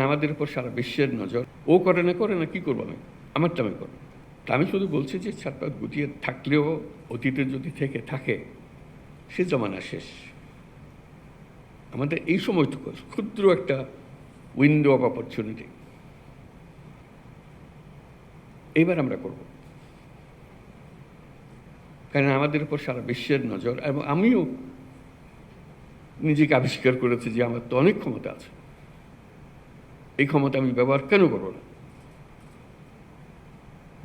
আমাদের উপর সারা বিশ্বের নজর। ও করে না করে না, কি করব আমি? আমারটা আমি করব। আমি শুধু বলছি যে ছাত্র গুটিয়ে থাকলেও অতীতে যদি থেকে থাকে, সে জমানা শেষ। আমাদের এই সময়টুকু ক্ষুদ্র একটা উইন্ডো অফ অপরচুনিটি এইবার আমরা করব। কারণ আমাদের উপর সারা বিশ্বের নজর এবং আমিও নিজেকে আবিষ্কার করেছি যে আমার তো অনেক ক্ষমতা আছে। এই ক্ষমতা আমি ব্যবহার কেন করব না?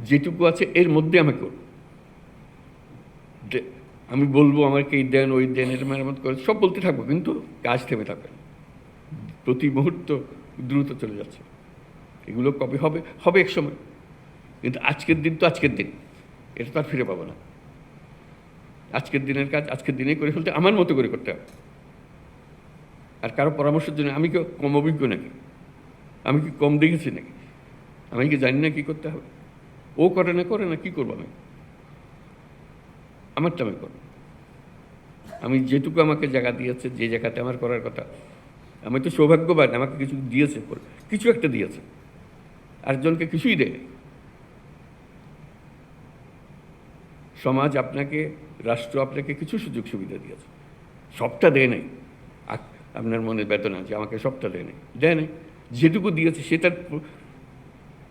যেটুকু আছে এর মধ্যে আমি করব। আমি বলব আমাকে এই দেন, ওই দেন এর মেরামত করে, সব বলতে থাকব, কিন্তু কাজ থেমে থাকবে প্রতি মুহূর্ত দ্রুত চলে যাচ্ছে। এগুলো কবে হবে? হবে এক সময়। কিন্তু আজকের দিন তো আজকের দিন। এটা তো আর ফিরে পাবো না। আজকের দিনের কাজ আজকের দিনে করে ফেলতে, আমার মতো করে করতে হবে। আর কারও পরামর্শের জন্য আমি কেউ কম অভিজ্ঞ নাকি? আমি কি কম দেখেছি নাকি? আমি কি জানি না কি করতে হবে? ও করে না করে না, কি করব আমি? আমারটা আমি করব। আমি যেটুকু আমাকে জায়গা দিয়েছে, যে জায়গাতে আমার করার কথা, আমি তো সৌভাগ্যবান, আমাকে কিছু দিয়েছে। কিছু একটা দিয়েছে। আরেকজনকে কিছুই দেয় সমাজ আপনাকে, রাষ্ট্র আপনাকে কিছু সুযোগ সুবিধা দিয়েছে। সবটা দেয় নাই। আপনার মনে বেদনা যে আমাকে সবটা দেয় নাই। দেয় নাই। যেটুকু দিয়েছে সেটার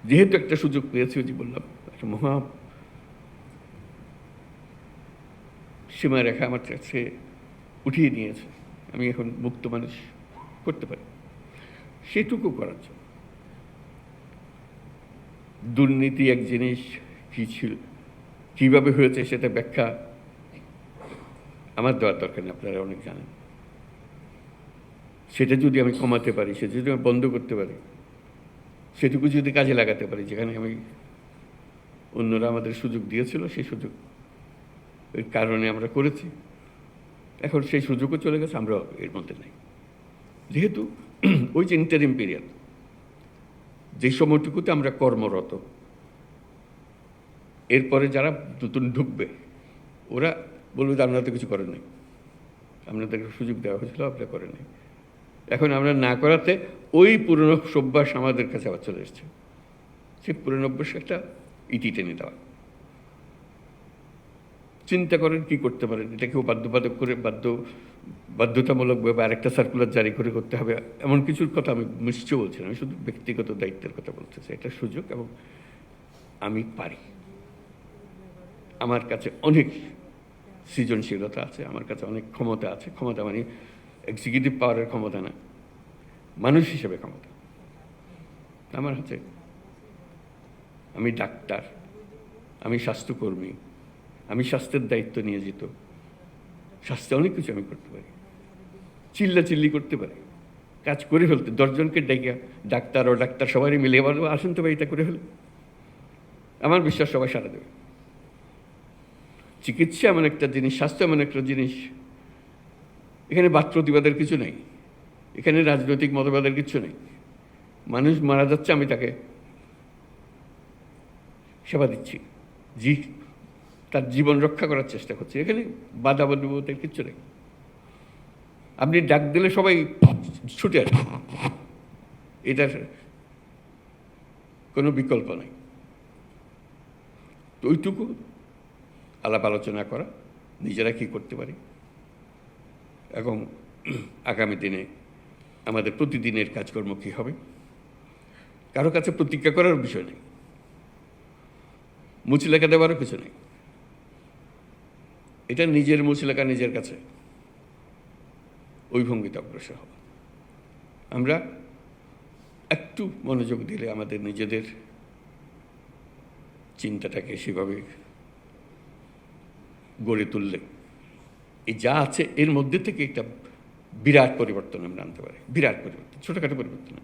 যেহেতু একটা সুযোগ পেয়েছি, ওই যে বললাম, একটা মহা সীমারেখা আমার কাছে উঠিয়ে নিয়েছে। আমি এখন মুক্ত মানুষ করতে পারি। সেটুকু করার জন্য। দুর্নীতি এক জিনিস কী ছিল, কীভাবে হয়েছে সেটা ব্যাখ্যা আমার দেওয়ার দরকার নেই, আপনারা অনেক জানেন। সেটা যদি আমি কমাতে পারি, সেটা যদি আমি বন্ধ করতে পারি, সেটুকু যদি কাজে লাগাতে পারি, যেখানে আমি অন্যরা আমাদের সুযোগ দিয়েছিল, সেই সুযোগ এর কারণে আমরা করেছি। এখন সেই সুযোগও চলে গেছে আমরা এর মধ্যে নেই। যেহেতু ওই যে ইন্টারিম পিরিয়ড যে সময়টুকুতে আমরা কর্মরত, এরপরে যারা নতুন ঢুকবে, ওরা বলবে যে, আপনারা তো কিছু করেন নাই। আপনাদেরকে সুযোগ দেওয়া হয়েছিল আপনারা করেন নাই। এখন আমরা না করাতে ওই পুরনো সভ্যাস আমাদের কাছে আবার চলে এসছে। সেই পুরনো একটা ইটি টেনে দেওয়া। চিন্তা করেন কি করতে পারেন? এটা কেউ বাধ্যবাধক করে বাধ্য বাধ্যতামূলকভাবে আরেকটা সার্কুলার জারি করে করতে হবে, এমন কিছুর কথা আমি নিশ্চয় বলছি আমি শুধু ব্যক্তিগত দায়িত্বের কথা বলতে চাই। এটা সুযোগ এবং আমি পারি। আমার কাছে অনেক সৃজনশীলতা আছে, আমার কাছে অনেক ক্ষমতা আছে। ক্ষমতা মানে এক্সিকিউটিভ পাওয়ারের ক্ষমতা না। মানুষ হিসেবে ক্ষমতা। আমার হাতে আমি ডাক্তার, আমি স্বাস্থ্যকর্মী, আমি স্বাস্থ্যের দায়িত্ব নিয়ে যেত। স্বাস্থ্যে অনেক কিছু আমি করতে পারি। চিল্লা চিল্লি করতে পারি। কাজ করে ফেলতে দশজনকে ডেকে ডাক্তার ও ডাক্তার সবারই মিলে এবার আসুন তো এটা করে ফেল আমার বিশ্বাস সবাই সারা দেবে। চিকিৎসা এমন একটা জিনিস, স্বাস্থ্য এমন একটা জিনিস এখানে বাদ প্রতিবাদের কিছু নেই। এখানে রাজনৈতিক মতবাদের কিছু নেই। মানুষ মারা যাচ্ছে, আমি তাকে সেবা দিচ্ছি। জি, তার জীবন রক্ষা করার চেষ্টা করছি। এখানে বাধা বলতে কিচ্ছু নেই। আপনি ডাক দিলে সবাই ছুটে আসে। এটার কোনো বিকল্প নেই। তো ওইটুকু আলাপ আলোচনা করা, নিজেরা কী করতে পারি? এবং আগামী দিনে আমাদের প্রতিদিনের কাজকর্ম কী হবে? কারও কাছে প্রতিজ্ঞা করার বিষয় নেই। মুচলেখা দেওয়ারও কিছু নেই। এটা নিজের মুচলেখা নিজের কাছে। ওই ভঙ্গিতে অগ্রসর হওয়া। আমরা একটু মনোযোগ দিলে আমাদের নিজেদের চিন্তাটাকে সেভাবে গড়ে তুললে এই যা আছে এর মধ্যে থেকে একটা বিরাট পরিবর্তন আমরা আনতে পারি বিরাট পরিবর্তন, ছোটোখাটো পরিবর্তন।